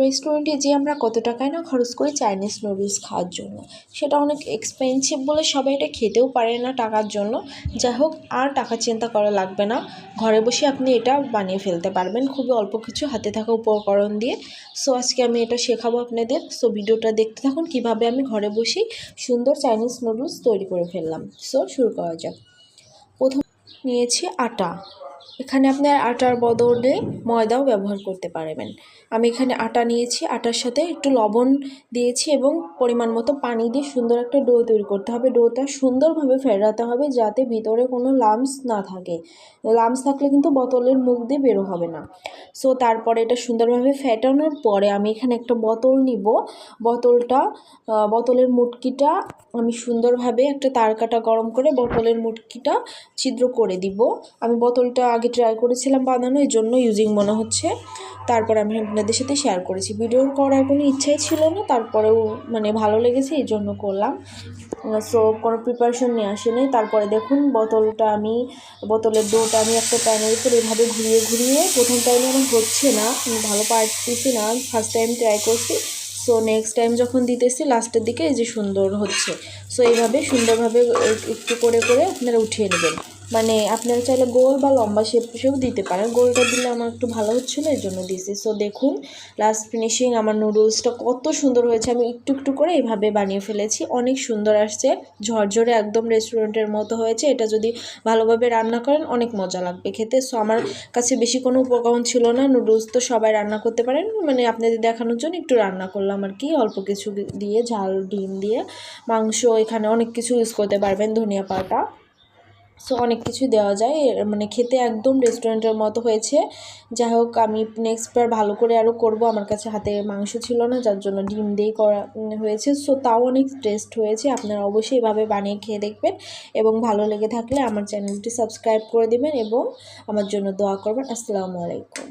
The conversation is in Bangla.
রেস্টুরেন্টে যে আমরা কত টাকায় না খরচ করি চাইনিজ নুডলস খাওয়ার জন্য, সেটা অনেক এক্সপেন্সিভ বলে সবাই এটা খেতেও পারে না টাকার জন্য। যাই হোক, আর টাকা চিন্তা করা লাগবে না। ঘরে বসে আপনি এটা বানিয়ে ফেলতে পারবেন খুবই অল্প কিছু হাতে থাকা উপকরণ দিয়ে। সো আজকে আমি এটা শেখাবো আপনাদের। সো ভিডিওটা দেখতে থাকুন কীভাবে আমি ঘরে বসেই সুন্দর চাইনিজ নুডলস তৈরি করে ফেললাম। সো শুরু করা যাক। প্রথম নিয়েছি আটা। এখানে আপনার আটার বদলে ময়দাও ব্যবহার করতে পারবেন। আমি এখানে আটা নিয়েছি, আটার সাথে একটু লবণ দিয়েছি এবং পরিমাণ মতো পানি দিয়ে সুন্দর একটা ডো তৈরি করতে হবে। ডোটা সুন্দরভাবে ফেরাতে হবে যাতে ভিতরে কোনো লামস না থাকে। লামস থাকলে কিন্তু বোতলের মুখ দিয়ে বেরো হবে না। সো তারপরে এটা সুন্দরভাবে ফেটানোর পরে আমি এখানে একটা বোতল নিব। বোতলটা বোতলের মুটকিটা আমি সুন্দরভাবে একটা তার কাটা গরম করে বোতলের মুটকিটা ছিদ্র করে দিব। আমি বোতলটা আগে ট্রাই করেছিলাম বানানো, এই জন্য ইউজিং মনে হচ্ছে। তারপর আমি আপনাদের সাথে শেয়ার করেছি। ভিডিও করার কোনো ইচ্ছাই ছিল না, তারপরেও মানে ভালো লেগেছে, এই জন্য করলাম। সো কোনো প্রিপারেশন নিয়ে আসেনি তারপরে দেখুন, বোতলটা আমি, বোতলের ডোটা আমি একটা প্যানের উপর এভাবে ঘুরিয়ে ঘুরিয়ে, প্রথম টাইমে আমার হচ্ছে না ভালো পারতেছি না। ফার্স্ট টাইম ট্রাই করছি। সো নেক্সট টাইম যখন দিতেছি লাস্টের দিকে এই যে সুন্দর হচ্ছে। সো এইভাবে সুন্দরভাবে একটু করে করে আপনারা উঠিয়ে নেবেন। মানে আপনারা চাইলে গোল বা লম্বা শেপ শেপ দিতে পারেন। গোলটা দিলে আমার একটু ভালো হচ্ছিল, এই জন্য দিয়েছি সো দেখুন লাস্ট ফিনিশিং আমার নুডলসটা কত সুন্দর হয়েছে। আমি একটু একটু করে এইভাবে বানিয়ে ফেলেছি। অনেক সুন্দর আসছে। ঝরঝরে একদম রেস্টুরেন্টের মতো হয়েছে। এটা যদি ভালোভাবে রান্না করেন, অনেক মজা লাগবে খেতে। সো আমার কাছে বেশি কোনো উপকরণ ছিল না। নুডলস তো সবাই রান্না করতে পারেন। মানে আপনাদের দেখানোর জন্য একটু রান্না করলাম আর কি। অল্প কিছু দিয়ে, ঝাল, ডিম দিয়ে, মাংস, এখানে অনেক কিছু ইউজ করতে পারবেন ধনিয়া পাতা। সো অনেক কিছু দেওয়া যায়। মানে খেতে একদম রেস্টুরেন্টের মতো হয়েছে। যাই হোক, আমি নেক্সট বার ভালো করে আরও করব। আমার কাছে হাতে মাংস ছিল না, যার জন্য ডিম দিয়ে করা হয়েছে। সো তাও অনেক টেস্ট হয়েছে। আপনারা অবশ্যই এভাবে বানিয়ে খেয়ে দেখবেন এবং ভালো লেগে থাকলে আমার চ্যানেলটি সাবস্ক্রাইব করে দেবেন এবং আমার জন্য দোয়া করবেন। আসসালামু আলাইকুম।